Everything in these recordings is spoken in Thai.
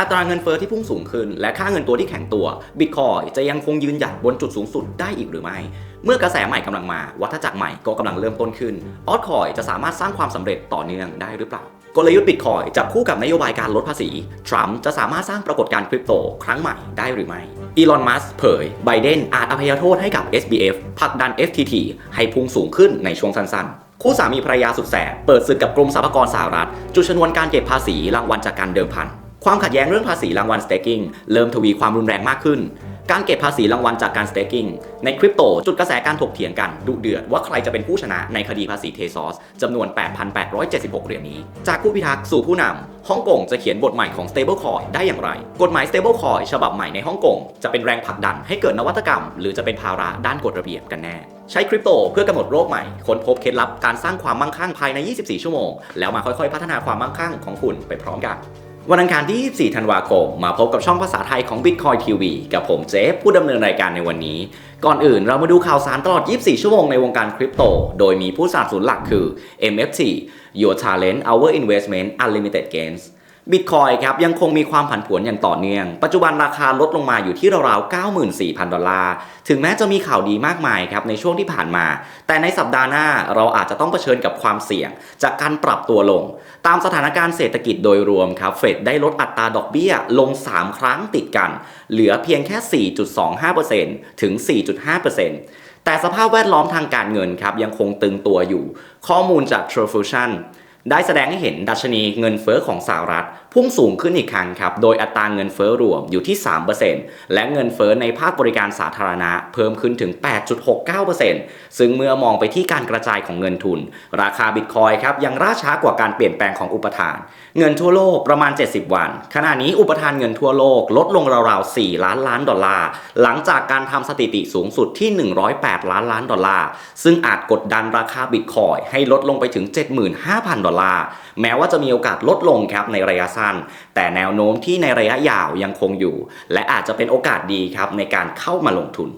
อัตราเงินเฟอ้อที่พุ่งสูงขึ้น และค่าเงินตัวที่แข็งตัวบิตคอยจะยังคงยืนหยัดบนจุดสูงสุดได้อีกหรือไม่ เมื่อกระแสใหม่กำลังมา วัฏจักรใหม่ก็กำลังเริ่มต้นขึ้นออทคอยจะสามารถสร้างความสำเร็จต่อเนื่องได้หรือเปล่ากลยุทธ์บิตคอยจับคู่กับนโยบายการลดภาษี ทรัมป์จะสามารถสร้างปรากฏการณ์คริปโตครั้งใหม่ได้หรือไม่ อีลอน มัสเผย ไบเดนอาจอภัยโทษให้กับ SBF ผลักดัน FTT ให้พุ่งสูงขึ้นในช่วงสั้นๆคู่สามีภรรยาสุดแสบเปิดศึกกับกรมสรรพากรสหรัฐ จุดชนวนการเก็บภาษีรางวัลจากการเดิมพัน ความขัดแย้งเรื่องภาษีรางวัล staking เริ่มทวีความรุนแรงมากขึ้น การเก็บภาษีรางวัลจากการ staking ในคริปโตจุดกระแสการถกเถียงกันดุเดือดว่าใครจะเป็นผู้ชนะในคดีภาษีเทซอสจำนวน 8,876 เหรียญนี้ จากผู้พิทักษ์สู่ผู้นำฮ่องกงจะเขียนบทใหม่ของ stablecoin ได้อย่างไร กฎหมาย stablecoin ฉบับใหม่ในฮ่องกงจะเป็นแรงผลักดันให้เกิดนวัตกรรม หรือจะเป็นภาระด้านกฎระเบียบกันแน่ใช้คริปโตเพื่อกำหนดโรคใหม่ ค้นพบเคล็ดลับการสร้างความมั่งคั่งภายใน 24 ชั่วโมง แล้วมาค่อยๆ พัฒนาความมั่งคั่งของคุณไปพร้อมกัน วันอังคารที่ 24 ธันวาคม มาพบกับช่องภาษาไทยของ Bitcoin TV กับผมเจฟผู้ดำเนินรายการในวันนี้ ก่อนอื่นเรามาดูข่าวสารตลอด 24 ชั่วโมงในวงการคริปโต โดยมีผู้สนับสนุนหลักคือ MFT Your Talent Our Investment Unlimited Gains บิตคอยครับยังคงมีความผันผวนอย่างต่อเนื่อง ปัจจุบันราคาลดลงมาอยู่ที่ราวๆ 94,000 ดอลลาร์ ถึงแม้จะมีข่าวดีมากมายครับในช่วงที่ผ่านมา แต่ในสัปดาห์หน้าเราอาจจะต้องเผชิญกับความเสี่ยง จากการปรับตัวลง ตามสถานการณ์เศรษฐกิจโดยรวมครับเฟดได้ลดอัตราดอกเบี้ยลง 3 ครั้งติดกัน เหลือเพียงแค่ 4.25%ถึง 4.5%แต่สภาพแวดล้อมทางการเงินครับยังคงตึงตัวอยู่ ข้อมูลจาก t r u f u s i o n ได้แสดงให้เห็นดัชนีเงินเฟ้อของสหรัฐ พุ่งสูงขึ้นอีกครั้งครับ โดยอัตราเงินเฟอ้อรวมอยู่ที่ 3%และเงินเฟอ้อในภาคบริการสาธารณะเพิ่มขึ้นถึง 8.69%ซึ่งเมื่อมองไปที่การกระจายของเงินทุน ราคาบิตคอยครับยังล่าช้ากว่าการเปลี่ยนแปลงของอุปทาน เงินทั่วโลกประมาณ 70 วัน ขณะนี้อุปทานเงินทั่วโลกลดลงราวๆ 4 ล้านล้านดอลลาร์ หลังจากการทำสถิติสูงสุดที่ 108 ล้านล้านดอลลาร์ ซึ่งอาจกดดันราคาบิตคอยให้ลดลงไปถึง 75,000 ดอลลาร์ แม้ว่าจะมีโอกาสลดลงครับในระยะสั้นแต่แนวโน้มที่ในระยะยาวยังคงอยู่ และอาจจะเป็นโอกาสดีครับในการเข้ามาลงทุน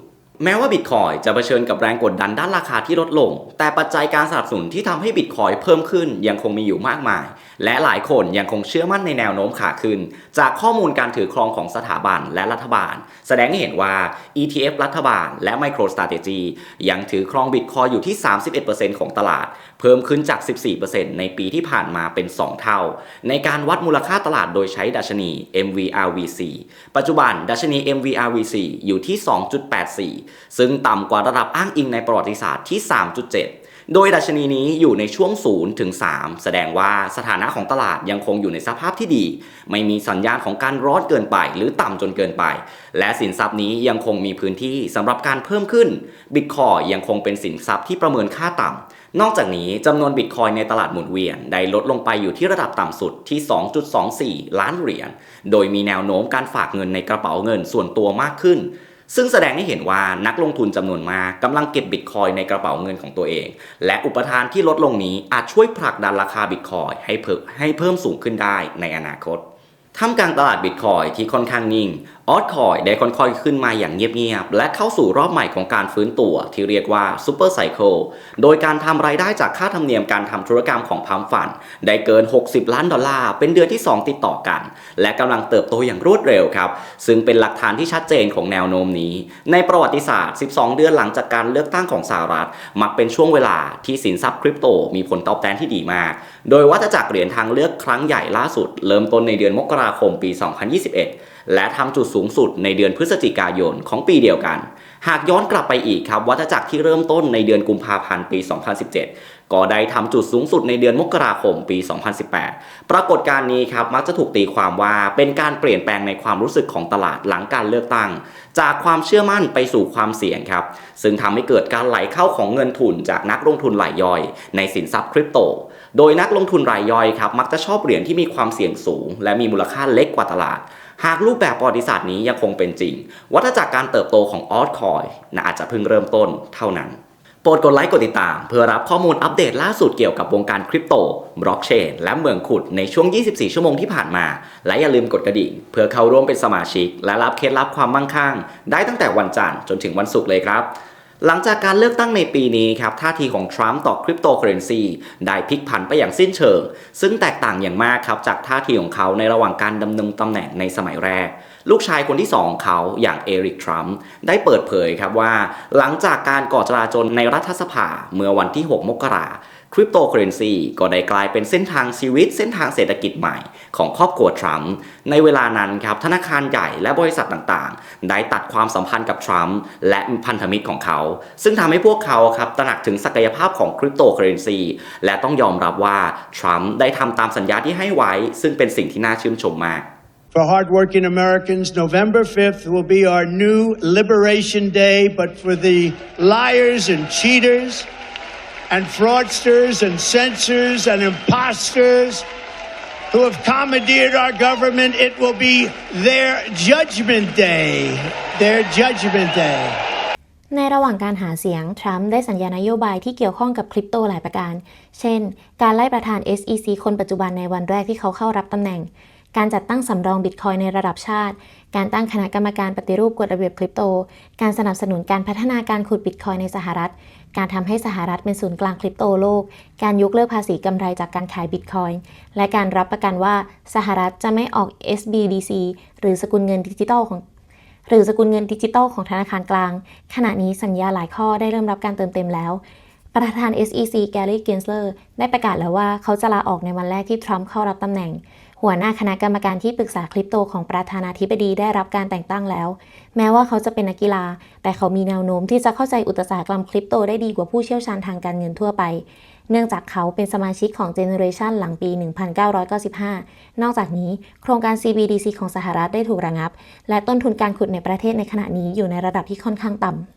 แม้ว่าบิตคอยจะเผชิญกับแรงกดดันด้านราคาที่ลดลง แต่ปัจจัยการสนับสนุนที่ทำให้บิตคอยเพิ่มขึ้นยังคงมีอยู่มากมาย และหลายคนยังคงเชื่อมั่นในแนวโน้มขาขึ้น จากข้อมูลการถือครองของสถาบันและรัฐบาล แสดงให้เห็นว่า ETF รัฐบาลและ MicroStrategy ยังถือครองบิตคอยอยู่ที่ 31%ของตลาด เพิ่มขึ้นจาก 14%ในปีที่ผ่านมาเป็น 2 เท่า ในการวัดมูลค่าตลาดโดยใช้ดัชนี MVRVC ปัจจุบันดัชนี MVRVC อยู่ที่ 2.84ซึ่งต่ำกว่าระดับอ้างอิงในประวัติศาสตร์ที่ 3.7 โดยดัชนีนี้อยู่ในช่วง0ถึง3แสดงว่าสถานะของตลาดยังคงอยู่ในสภาพที่ดี ไม่มีสัญญาณของการร้อนเกินไป หรือต่ำจนเกินไป และสินทรัพย์นี้ยังคงมีพื้นที่สำหรับการเพิ่มขึ้นบิตคอยยังคงเป็นสินทรัพย์ที่ประเมินค่าต่ำนอกจากนี้จำนวนบิตคอยในตลาดหมุนเวียน ได้ลดลงไปอยู่ที่ระดับต่ำสุดที่ 2.24 ล้านเหรียญ โดยมีแนวโน้มการฝากเงินในกระเป๋าเงินส่วนตัวมากขึ้น ซึ่งแสดงให้เห็นว่านักลงทุนจำนวนมากกำลังเก็บบิตคอยในกระเป๋าเงินของตัวเอง และอุปทานที่ลดลงนี้อาจช่วยผลักดันราคาบิตคอยให้เพิ่มให้เพิ่มสูงขึ้นได้ในอนาคตท่ามกลางตลาดบิตคอยที่ค่อนข้างนิ่ง ออทคอยได้ค่อยๆขึ้นมาอย่างเงียบๆ และเข้าสู่รอบใหม่ของการฟื้นตัวที่เรียกว่าซูเปอร์ไซเคิลโดยการทำรายได้จากค่าธรรมเนียมการทำธุรกรรมของพัมฟัน ได้เกิน 60 ล้านดอลลาร์ เป็นเดือนที่ 2 ติดต่อกัน และกำลังเติบโตอย่างรวดเร็วครับ ซึ่งเป็นหลักฐานที่ชัดเจนของแนวโน้มนี้ ในประวัติศาสตร์ 12 เดือนหลังจากการเลือกตั้งของสหรัฐ มักเป็นช่วงเวลาที่สินทรัพย์คริปโตมีผลตอบแทนที่ดีมาก โดยวัฏจักรเหรียญทางเลือกครั้งใหญ่ล่าสุด เริ่มต้นในเดือนมกราคมปี 2021 และทำจุดสูงสุดในเดือนพฤศจิกายนของปีเดียวกัน หากย้อนกลับไปอีกครับวัฏจักรที่เริ่มต้นในเดือนกุมภาพันธ์ปี 2017 ก็ได้ทำจุดสูงสุดในเดือนมกราคมปี 2018 ปรากฏการณ์นี้ครับมักจะถูกตีความว่าเป็นการเปลี่ยนแปลงในความรู้สึกของตลาดหลังการเลือกตั้ง จากความเชื่อมั่นไปสู่ความเสี่ยงครับ ซึ่งทำให้เกิดการไหลเข้าของเงินทุนจากนักลงทุนรายย่อย ในสินทรัพย์คริปโต โดยนักลงทุนรายย่อยครับมักจะชอบเหรียญที่มีความเสี่ยงสูง และมีมูลค่าเล็กกว่าตลาด หากรูปแบบประวัติศาสตร์นี้ยังคงเป็นจริง วัฏจักรการเติบโตของออทคอยน่าจะเพิ่งเริ่มต้นเท่านั้น โปรดกดไลค์กดติดตาม เพื่อรับข้อมูลอัปเดตล่าสุดเกี่ยวกับวงการคริปโต บล็อกเชน และเมืองขุดในช่วง 24 ชั่วโมงที่ผ่านมา และอย่าลืมกดกระดิ่ง เพื่อเข้าร่วมเป็นสมาชิก และรับเคล็ดลับความมั่งคั่ง ได้ตั้งแต่วันจันทร์จนถึงวันศุกร์เลยครับ หลังจากการเลือกตั้งในปีนี้ครับท่าทีของทรัมป์ต่อคริปโตเคอเรนซีได้พลิกผันไปอย่างสิ้นเชิง ซึ่งแตกต่างอย่างมากครับจากท่าทีของเขาในระหว่างการดำรงตำแหน่งในสมัยแรก ลูกชายคนที่สองเขาอย่างเอริกทรัมป์ได้เปิดเผยครับว่า หลังจากการก่อจราจนในรัฐสภาเมื่อวันที่ 6 มกราค ริปโตเคอเรนซีก็ได้กลายเป็นเส้นทางชีวิต เส้นทางเศรษฐกิจใหม่ของครอบครัวทรัมป์ในเวลานั้นครับธนาคารใหญ่และบริษัทต่างๆ ได้ตัดความสัมพันธ์กับทรัมป์และพันธมิตรของเขา ซึ่งทำให้พวกเขาครับตระหนักถึงศักยภาพของคริปโตเคอเรนซีและต้องยอมรับว่าทรัมป์ได้ทำตามสัญญาที่ให้ไว้ ซึ่งเป็นสิ่งที่น่าชื่นชมมาก For hardworking Americans, November 5th will be our new Liberation Day, but for the liars and cheaters and fraudsters and censors and imposters who have commandeered our government, it will be their judgment day. Their judgment day. ในระหว่างการหาเสียง ทรัมป์ได้สัญญานโยบายที่เกี่ยวข้องกับคริปโตหลายประการ เช่น การไล่ประธาน SEC คนปัจจุบันในวันแรกที่เขาเข้ารับตำแหน่ง การจัดตั้งสำรองบิตคอยในระดับชาติ การตั้งคณะกรรมการปฏิรูปกฎระเบียบคริปโต การสนับสนุนการพัฒนาการขุดบิตคอยในสหรัฐ การทำให้สหรัฐเป็นศูนย์กลางคริปโตโลก การยกเลิกภาษีกำไรจากการขายบิตคอยและการรับประกันว่าสหรัฐจะไม่ออก SBDC หรือสกุลเงินดิจิทัลของหรือสกุลเงินดิจิตอลของธนาคารกลาง ขณะนี้สัญญาหลายข้อได้เริ่มรับการเติมเต็มแล้ว ประธาน SEC แกรี่ เกนสเลอร์ ได้ประกาศแล้วว่าเขาจะลาออกในวันแรกที่ทรัมป์เข้ารับตำแหน่ง หัวหน้าคณะกรรมการที่ปรึกษาคริปโตของประธานาธิบดีได้รับการแต่งตั้งแล้ว แม้ว่าเขาจะเป็นนักกีฬา แต่เขามีแนวโน้มที่จะเข้าใจอุตสาหกรรมคริปโตได้ดีกว่าผู้เชี่ยวชาญทางการเงินทั่วไป เนื่องจากเขาเป็นสมาชิกของเจเนอเรชันหลังปี 1995 นอกจากนี้ โครงการ CBDC ของสหรัฐได้ถูกระงับ และต้นทุนการขุดในประเทศในขณะนี้อยู่ในระดับที่ค่อนข้างต่ำ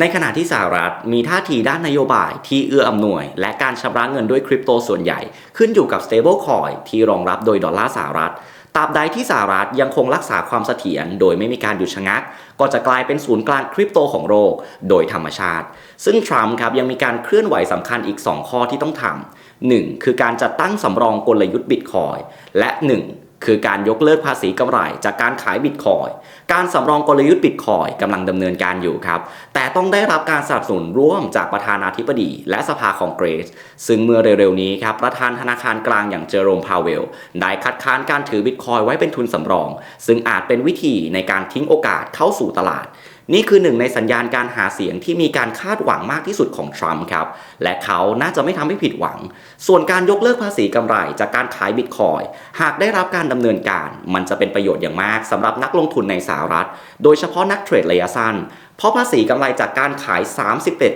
ในขณะที่สหรัฐมีท่าทีด้านนโยบายที่เอื้ออำนวย และการชำระเงินด้วยคริปโตส่วนใหญ่ ขึ้นอยู่กับ stablecoin ที่รองรับโดยดอลลาร์สหรัฐตราบใดที่สหรัฐยังคงรักษาความเสถียรโดยไม่มีการหยุดชะงัก ก็จะกลายเป็นศูนย์กลางคริปโตของโลกโดยธรรมชาติ ซึ่งทรัมป์ครับยังมีการเคลื่อนไหวสำคัญอีก 2 ข้อที่ต้องทำหนึ่งคือการจัดตั้งสำรองกลยุทธ์บิตคอยและ 1 คือการยกเลิกภาษีกำไร จากการขายบิตคอยการสำรองกลยุทธ์บิตคอยกำลังดำเนินการอยู่ครับ แต่ต้องได้รับการสนับสนุนร่วมจากประธานาธิบดี และสภาคองเกรสซึ่งเมื่อเร็วๆนี้ครับประธานธนาคารกลางอย่างเจอโรมพาวเวล ได้คัดค้านการถือบิตคอยไว้เป็นทุนสำรอง ซึ่งอาจเป็นวิธีในการทิ้งโอกาสเข้าสู่ตลาด นี่คือหนึ่งในสัญญาณการหาเสียงที่มีการคาดหวังมากที่สุดของทรัมป์ครับ และเขาน่าจะไม่ทำให้ผิดหวัง ส่วนการยกเลิกภาษีกำไรจากการขายบิตคอยหากได้รับการดำเนินการ มันจะเป็นประโยชน์อย่างมากสำหรับนักลงทุนในสหรัฐ โดยเฉพาะนักเทรดระยะสั้น เพราะภาษีกำไรจากการขาย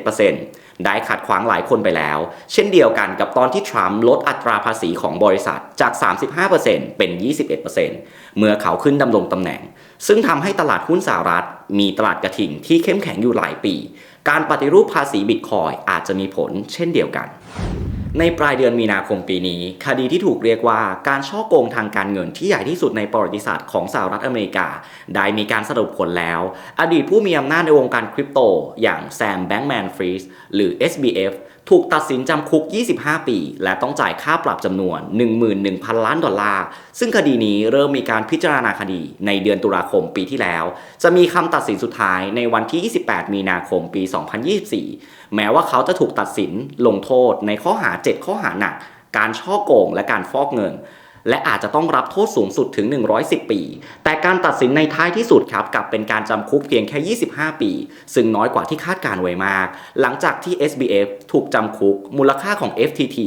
31% ได้ขัดขวางหลายคนไปแล้ว เช่นเดียวกันกับตอนที่ทรัมป์ลดอัตราภาษีของบริษัทจาก 35%เป็น 21%เมื่อเขาขึ้นดำรงตำแหน่ง ซึ่งทำให้ตลาดหุ้นสหรัฐ มีตลาดกระถิ่งที่เข้มแข็งอยู่หลายปี การปฏิรูปภาษีบิตคอยอาจจะมีผลเช่นเดียวกัน ในปลายเดือนมีนาคมปีนี้ คดีที่ถูกเรียกว่าการช่อโกงทางการเงินที่ใหญ่ที่สุดในประวัติศาสตร์ของสหรัฐอเมริกา ได้มีการสรุปผลแล้ว อดีตผู้มีอำนาจในวงการคริปโต อย่างแซมแบงก์แมนฟรีสหรือ SBF ถูกตัดสินจำคุก 25 ปี และต้องจ่ายค่าปรับจำนวน 11,000 ล้านดอลลาร์ ซึ่งคดีนี้เริ่มมีการพิจารณาคดีในเดือนตุลาคมปีที่แล้ว จะมีคำตัดสินสุดท้ายในวันที่ 28 มีนาคมปี 2024 แม้ว่าเขาจะถูกตัดสินลงโทษในข้อหา 7 ข้อหาหนัก การช่อโกงและการฟอกเงิน และอาจจะต้องรับโทษสูงสุดถึง 110 ปี แต่การตัดสินในท้ายที่สุดครับกลับเป็นการจำคุกเพียงแค่ 25 ปี ซึ่งน้อยกว่าที่คาดการไว้มาก หลังจากที่ SBF ถูกจำคุก มูลค่าของ FTT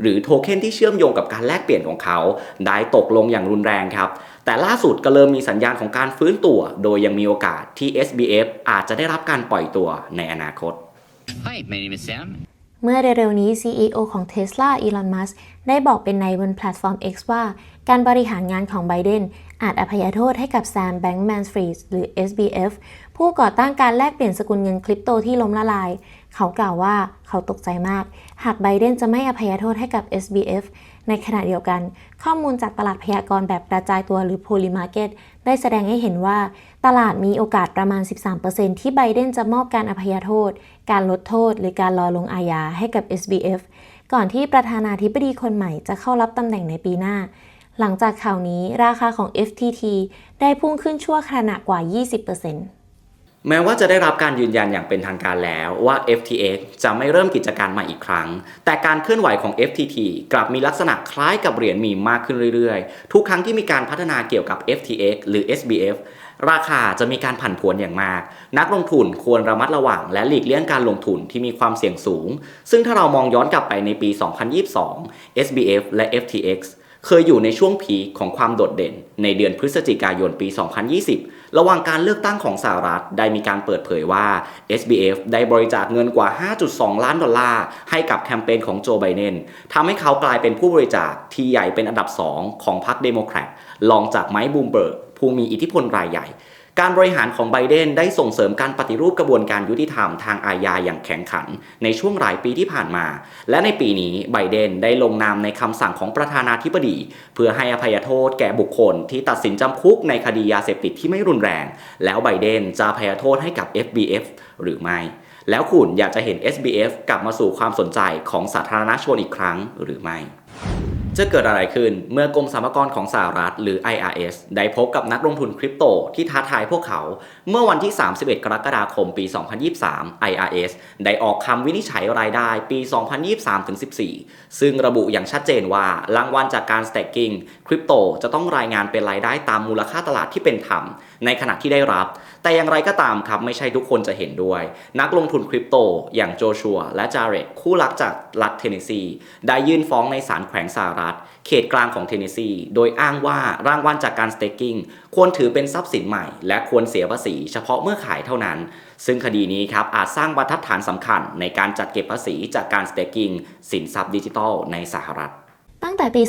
หรือโทเค็นที่เชื่อมโยงกับการแลกเปลี่ยนของเขา ได้ตกลงอย่างรุนแรงครับแต่ล่าสุดก็เริ่มมีสัญญาณของการฟื้นตัว โดยยังมีโอกาสที่ SBF อาจจะได้รับการปล่อยตัวในอนาคต Hi, my name is Sam. เมื่อเร็วๆนี้ CEO ของ Tesla อีลอนมัส ได้บอกเป็นในบนแพลตฟอร์ม X ว่า การบริหารงานของไบเดนอาจอภัยโทษให้กับ Sam Bankman-Fried หรือ SBF ผู้ก่อตั้งการแลกเปลี่ยนสกุลเงินคริปโตที่ล้มละลาย เขากล่าวว่าเขาตกใจมาก หากไบเดนจะไม่อภัยโทษให้กับ SBF ในขณะเดียวกัน ข้อมูลจากตลาดพยากรณ์แบบกระจายตัวหรือ Poly Market ได้แสดงให้เห็นว่า ตลาดมีโอกาสประมาณ 13%ที่ไบเดนจะมอบการอภัยโทษ การลดโทษ หรือการรอลงอาญาให้กับ SBF ก่อนที่ประธานาธิบดีคนใหม่จะเข้ารับตำแหน่งในปีหน้า หลังจากข่าวนี้ราคาของ FTT ได้พุ่งขึ้นชั่วขณะกว่า 20%แม้ว่าจะได้รับการยืนยันอย่างเป็นทางการแล้วว่า FTX จะไม่เริ่มกิจการใหม่อีกครั้ง แต่การเคลื่อนไหวของ FTT กลับมีลักษณะคล้ายกับเหรียญมีมากขึ้นเรื่อยๆ ทุกครั้งที่มีการพัฒนาเกี่ยวกับ FTX หรือ SBF ราคาจะมีการผันผวนอย่างมาก นักลงทุนควรระมัดระวัง และหลีกเลี่ยงการลงทุนที่มีความเสี่ยงสูง ซึ่งถ้าเรามองย้อนกลับไปในปี 2022 SBF และ FTX เคยอยู่ในช่วงพีของความโดดเด่น ในเดือนพฤศจิกายนปี 2020 ระหว่างการเลือกตั้งของสหรัฐได้มีการเปิดเผยว่า SBF ได้บริจาคเงินกว่า 5.2 ล้านดอลลาร์ ให้กับแคมเปญของโจไบเดนทำให้เขากลายเป็นผู้บริจาคที่ใหญ่เป็นอันดับ 2 ของพรรคเดโมแครตรองจากไมค์บูมเบิร์ก ผู้มีอิทธิพลรายใหญ่ การบริหารของไบเดนได้ส่งเสริมการปฏิรูปกระบวนการยุติธรรมทางอาญาอย่างแข็งขัน ในช่วงหลายปีที่ผ่านมา และในปีนี้ไบเดนได้ลงนามในคำสั่งของประธานาธิบดี เพื่อให้อภัยโทษแก่บุคคลที่ตัดสินจำคุกในคดียาเสพติดที่ไม่รุนแรง แล้วไบเดนจะอภัยโทษให้กับ FBF หรือไม่ แล้วคุณอยากจะเห็น SBF กลับมาสู่ความสนใจของสาธารณชนอีกครั้งหรือไม่ จะเกิดอะไรขึ้นเมื่อกรมสรรพากรของสหรัฐหรือ IRS ได้พบกับนักลงทุนคริปโตที่ท้าทายพวกเขา เมื่อวันที่ 31 กรกฎาคมปี 2023 IRS ได้ออกคำวินิจฉัยรายได้ปี 2023-14 ซึ่งระบุอย่างชัดเจนว่ารางวัลจากการ staking คริปโตจะต้องรายงานเป็นรายได้ตามมูลค่าตลาดที่เป็นธรรมในขณะที่ได้รับ แต่อย่างไรก็ตามครับไม่ใช่ทุกคนจะเห็นด้วย นักลงทุนคริปโตอย่างโจชัวและจาเรตคู่รักจากรัฐเทนเนสซีได้ยื่นฟ้องในศาลแขวงสหรัฐ เขตกลางของเทนเนสซีโดยอ้างว่ารางวัลจากการสเต็กกิ้งควรถือเป็นทรัพย์สินใหม่ และควรเสียภาษีเฉพาะเมื่อขายเท่านั้น ซึ่งคดีนี้ครับอาจสร้างบรรทัดฐานสำคัญในการจัดเก็บภาษีจากการสเต็กกิ้งสินทรัพย์ดิจิทัลในสหรัฐ ตั้งแต่ปี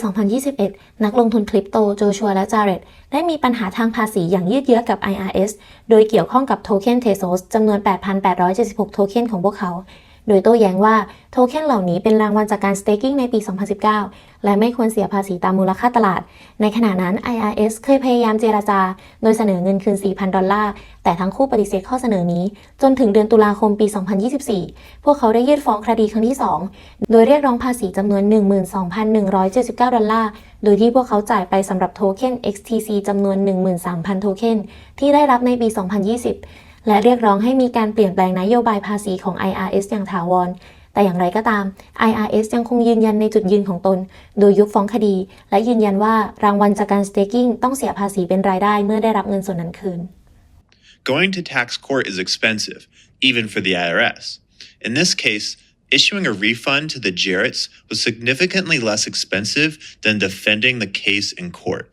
2021 นักลงทุนคริปโตโจชัวและจาเรตได้มีปัญหาทางภาษีอย่างยืดเยื้อกับ IRS โดยเกี่ยวข้องกับโทเค็นเทโซสจำนวน 8,876 โทเค็นของพวกเขา โดยโต้แย้งว่าโทเค็นเหล่านี้เป็นรางวัลจากการสเต็กกิ้งในปี 2019 และไม่ควรเสียภาษีตามมูลค่าตลาด ในขณะนั้น IRS เคยพยายามเจราจา โดยเสนอเงินคืน 4,000 ดอลลาร์ แต่ทั้งคู่ปฏิเสธข้อเสนอนี้ จนถึงเดือนตุลาคมปี 2024 พวกเขาได้ยื่นฟ้องคดีครั้งที่ 2 โดยเรียกร้องภาษีจำนวน 12,179 ดอลลาร์ โดยที่พวกเขาจ่ายไปสำหรับโทเค็น XTC จำนวน 13,000 โทเค็นที่ได้รับในปี 2020 และเรียกร้องให้มีการเปลี่ยนแปลงนโยบายภาษีของ IRS อย่างถาวร แต่อย่างไรก็ตาม IRS ยังคงยืนยันในจุดยืนของตน โดยยุบฟ้องคดี และยืนยันว่ารางวัลจากการสเต็กกิ้งต้องเสียภาษีเป็นรายได้เมื่อได้รับเงินส่วนนั้นคืน Going to tax court is expensive, even for the IRS. In this case, issuing a refund to the Jarretts was significantly less expensive than defending the case in court.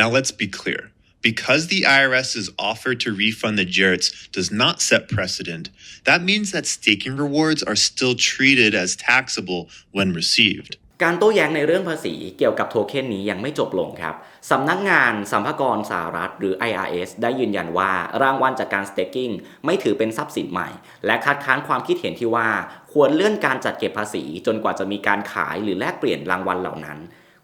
Now, let's be clear. Because the IRS's offer to refund the Jarretts does not set precedent, that means that staking rewards are still treated as taxable when received. การโต้แย้งในเรื่องภาษีเกี่ยวกับโทเค็นนี้ยังไม่จบลงครับ สำนักงานสัมภากรสหรัฐหรือ IRS ได้ยืนยันว่ารางวัลจากการ staking ไม่ถือเป็นทรัพย์สินใหม่ และคัดค้านความคิดเห็นที่ว่า ควรเลื่อนการจัดเก็บภาษีจนกว่าจะมีการขายหรือแลกเปลี่ยนรางวัลเหล่านั้น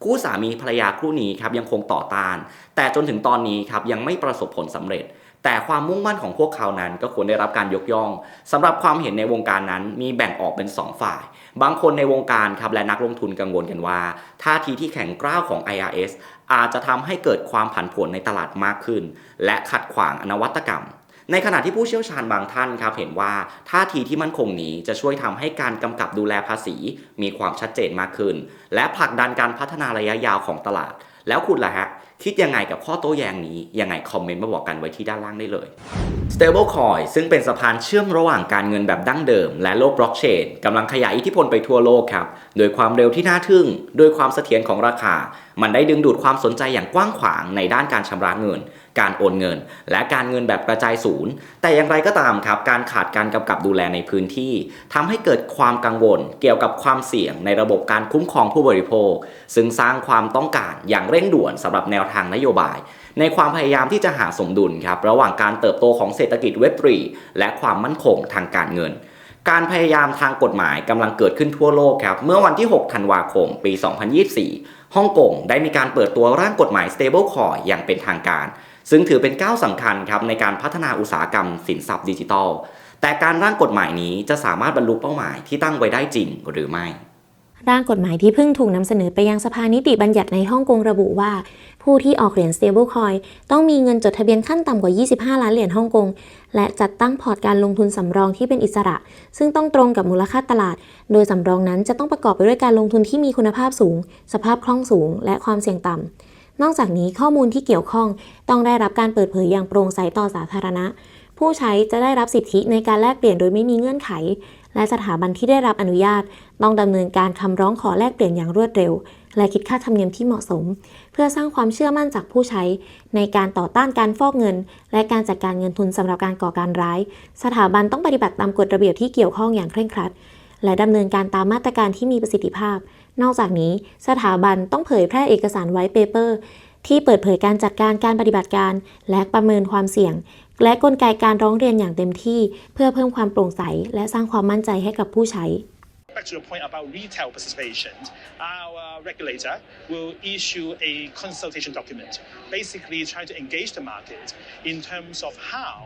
คู่สามีภรรยาคู่นี้ครับยังคงต่อต้าน แต่จนถึงตอนนี้ครับยังไม่ประสบผลสำเร็จ แต่ความมุ่งมั่นของพวกเขานั้นก็ควรได้รับการยกย่องสำหรับความเห็นในวงการนั้นมีแบ่งออกเป็น 2 ฝ่าย บางคนในวงการครับและนักลงทุนกังวลกันว่าท่าทีที่แข็งกร้าวของ IRS อาจจะทำให้เกิดความผันผวนในตลาดมากขึ้น และขัดขวางอนวัตกรรม ในขณะที่ผู้เชี่ยวชาญบางท่านครับเห็นว่าท่าทีที่มั่นคงนี้จะช่วยทำให้การกำกับดูแลภาษี มีความชัดเจนมากขึ้น และผลักดันการพัฒนาระยะยาวของตลาด แล้วคุณล่ะฮะคิดยังไงกับข้อโต้แย้งนี้ ยังไงคอมเมนต์มาบอกกันไว้ที่ด้านล่างได้เลย Stablecoin ซึ่งเป็นสะพานเชื่อมระหว่างการเงินแบบดั้งเดิม และโลกบล็อกเชนกำลังขยายอิทธิพลไปทั่วโลกครับ โดยความเร็วที่น่าทึ่ง โดยความเสถียรของราคา มันได้ดึงดูดความสนใจอย่างกว้างขวางในด้านการชำระเงิน การโอนเงิน และการเงินแบบกระจายศูนย์ แต่อย่างไรก็ตามครับการขาดการกำกับดูแลในพื้นที่ทำให้เกิดความกังวล เกี่ยวกับความเสี่ยงในระบบการคุ้มครองผู้บริโภค ซึ่งสร้างความต้องการอย่างเร่งด่วนสำหรับแนวทางนโยบาย ในความพยายามที่จะหาสมดุลครับระหว่างการเติบโตของเศรษฐกิจเว็บทรีและความมั่นคงทางการเงินการพยายามทางกฎหมายกำลังเกิดขึ้นทั่วโลกครับ เมื่อวันที่ 6 ธันวาคม ปี 2024 ฮ่องกงได้มีการเปิดตัวร่างกฎหมาย stablecoin อย่างเป็นทางการ ซึ่งถือเป็นก้าวสำคัญครับในการพัฒนาอุตสาหกรรมสินทรัพย์ดิจิทัล แต่การร่างกฎหมายนี้จะสามารถบรรลุเป้าหมายที่ตั้งไว้ได้จริงหรือไม่ ร่างกฎหมายที่เพิ่งถูกนำเสนอไปยังสภานิติบัญญัติในฮ่องกงระบุว่า ผู้ที่ออกเหรียญ stablecoin ต้องมีเงินจดทะเบียนขั้นต่ำกว่า 25 ล้านเหรียญฮ่องกง และจัดตั้งพอร์ตการลงทุนสำรองที่เป็นอิสระ ซึ่งต้องตรงกับมูลค่าตลาด โดยสำรองนั้นจะต้องประกอบไปด้วยการลงทุนที่มีคุณภาพสูง สภาพคล่องสูง และความเสี่ยงต่ำ นอกจากนี้ข้อมูลที่เกี่ยวข้องต้องได้รับการเปิดเผยอย่างโปร่งใสต่อสาธารณะ ผู้ใช้จะได้รับสิทธิในการแลกเปลี่ยนโดยไม่มีเงื่อนไข และสถาบันที่ได้รับอนุญาต ต้องดำเนินการคำร้องขอแลกเปลี่ยนอย่างรวดเร็ว และคิดค่าธรรมเนียมที่เหมาะสม เพื่อสร้างความเชื่อมั่นจากผู้ใช้ ในการต่อต้านการฟอกเงิน และการจัดการเงินทุนสำหรับการก่อการร้าย สถาบันต้องปฏิบัติตามกฎระเบียบที่เกี่ยวข้องอย่างเคร่งครัด และดำเนินการตามมาตรการที่มีประสิทธิภาพ นอกจากนี้สถาบันต้องเผยแพร่เอกสารไว้เปเปอร์ ที่เปิดเผยการจัดการการปฏิบัติการ และประเมินความเสี่ยง และกลไกการร้องเรียนอย่างเต็มที่ เพื่อเพิ่มความโปร่งใส และสร้างความมั่นใจให้กับผู้ใช้ Back to the point about retail participation, our regulator will issue a consultation document, basically trying to engage the market in terms of how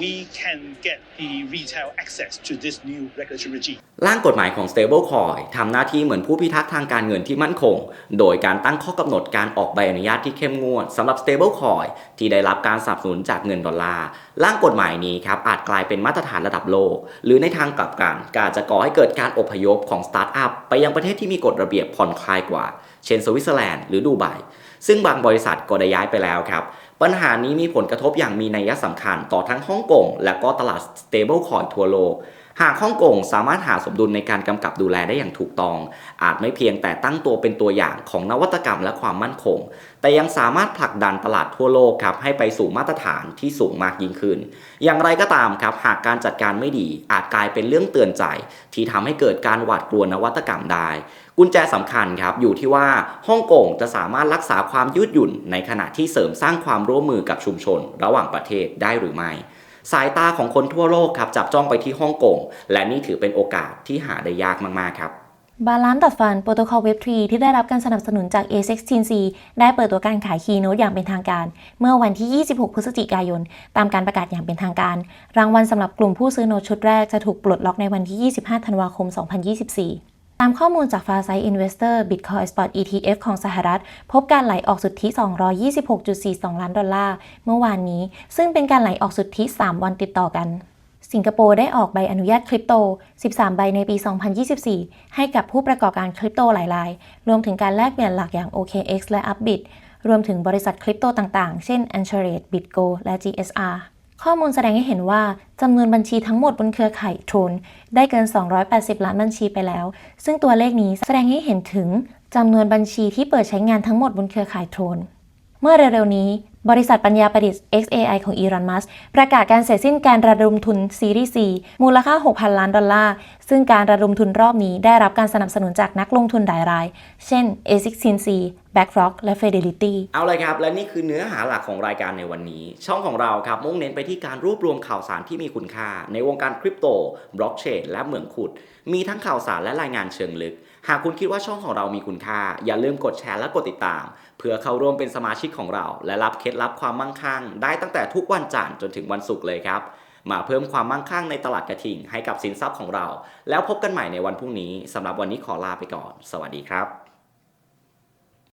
we can get the retail access to this new regulatory regime. ร่างกฎหมายของ stablecoin ทำหน้าที่เหมือนผู้พิทักษ์ทางการเงินที่มั่นคง โดยการตั้งข้อกำหนดการออกใบอนุญาตที่เข้มงวดสำหรับ stablecoin ที่ได้รับการสนับสนุนจากเงินดอลลาร์ ร่างกฎหมายนี้ครับอาจกลายเป็นมาตรฐานระดับโลก หรือในทางกลับกันก็อาจจะก่อให้เกิดการอพยพของสตาร์ทอัพไปยังประเทศที่มีกฎระเบียบผ่อนคลายกว่า เช่นสวิตเซอร์แลนด์หรือดูไบซึ่งบางบริษัทก็ได้ย้ายไปแล้วครับ ปัญหานี้มีผลกระทบอย่างมีนัยสำคัญต่อทั้งฮ่องกงและก็ตลาด stablecoin ทั่วโลก หากฮ่องกงสามารถหาสมดุลในการกำกับดูแลได้อย่างถูกต้อง อาจไม่เพียงแต่ตั้งตัวเป็นตัวอย่างของนวัตกรรมและความมั่นคง แต่ยังสามารถผลักดันตลาดทั่วโลกครับให้ไปสู่มาตรฐานที่สูงมากยิ่งขึ้น อย่างไรก็ตามครับหากการจัดการไม่ดี อาจกลายเป็นเรื่องเตือนใจ ที่ทำให้เกิดการหวาดกลัวนวัตกรรมได้ กุญแจสำคัญครับอยู่ที่ว่าฮ่องกงจะสามารถรักษาความยืดหยุ่น ในขณะที่เสริมสร้างความร่วมมือกับชุมชน ระหว่างประเทศได้หรือไม่ สายตาของคนทั่วโลกครับจับจ้องไปที่ฮ่องกงและนี่ถือเป็นโอกาสที่หาได้ยากมากๆครับบาลานซ์ดอทฟันโปรโตคอลเว็บ3ที่ได้รับการสนับสนุนจาก A16C ได้เปิดตัวการขายคีย์โนตอย่างเป็นทางการ เมื่อวันที่ 26 พฤศจิกายน ตามการประกาศอย่างเป็นทางการ รางวัลสำหรับกลุ่มผู้ซื้อโน้ตชุดแรกจะถูกปลดล็อกในวันที่ 25 ธันวาคม 2024 ตามข้อมูลจาก Farsight Investor Bitcoin Spot ETF ของสหรัฐ พบการไหลออกสุทธิ 226.42 ล้านดอลลาร์ เมื่อวานนี้ ซึ่งเป็นการไหลออกสุทธิ 3 วันติดต่อกัน สิงคโปร์ได้ออกใบอนุญาตคริปโต 13 ใบในปี 2024 ให้กับผู้ประกอบการคริปโตหลายราย รวมถึงการแลกเปลี่ยนหลักอย่าง OKX และ Upbit รวมถึงบริษัทคริปโตต่างๆ เช่น Anchorage, BitGo และ GSR ข้อมูลแสดงให้เห็นว่าจำนวนบัญชีทั้งหมดบนเครือข่าย Tron ได้เกิน 280 ล้านบัญชีไปแล้ว ซึ่งตัวเลขนี้แสดงให้เห็นถึงจำนวนบัญชีที่เปิดใช้งานทั้งหมดบนเครือข่าย Tron เมื่อเร็วๆนี้ บริษัทปัญญาประดิษฐ์ XAI ของอีรอนมัสประกาศการเสร็จสิ้นการระดมทุนซีรีส์ C มูลค่า 6,000 ล้านดอลลาร์ ซึ่งการระดมทุนรอบนี้ได้รับการสนับสนุนจากนักลงทุนหลายราย เช่น A16C BlackRock และ Fidelity เอาเลยครับ และนี่คือเนื้อหาหลักของรายการในวันนี้ ช่องของเราครับมุ่งเน้นไปที่การรวบรวมข่าวสารที่มีคุณค่า ในวงการคริปโตบล็อกเชนและเหมืองขุด มีทั้งข่าวสารและรายงานเชิงลึก หากคุณคิดว่าช่องของเรามีคุณค่า อย่าลืมกดแชร์และกดติดตาม เพื่อเข้าร่วมเป็นสมาชิกของเรา และรับเคล็ดลับความมั่งคั่ง ได้ตั้งแต่ทุกวันจันทร์จนถึงวันศุกร์เลยครับ มาเพิ่มความมั่งคั่งในตลาดกระทิงให้กับสินทรัพย์ของเรา แล้วพบกันใหม่ในวันพรุ่งนี้สำหรับวันนี้ขอลาไปก่อน สวัสดีครับ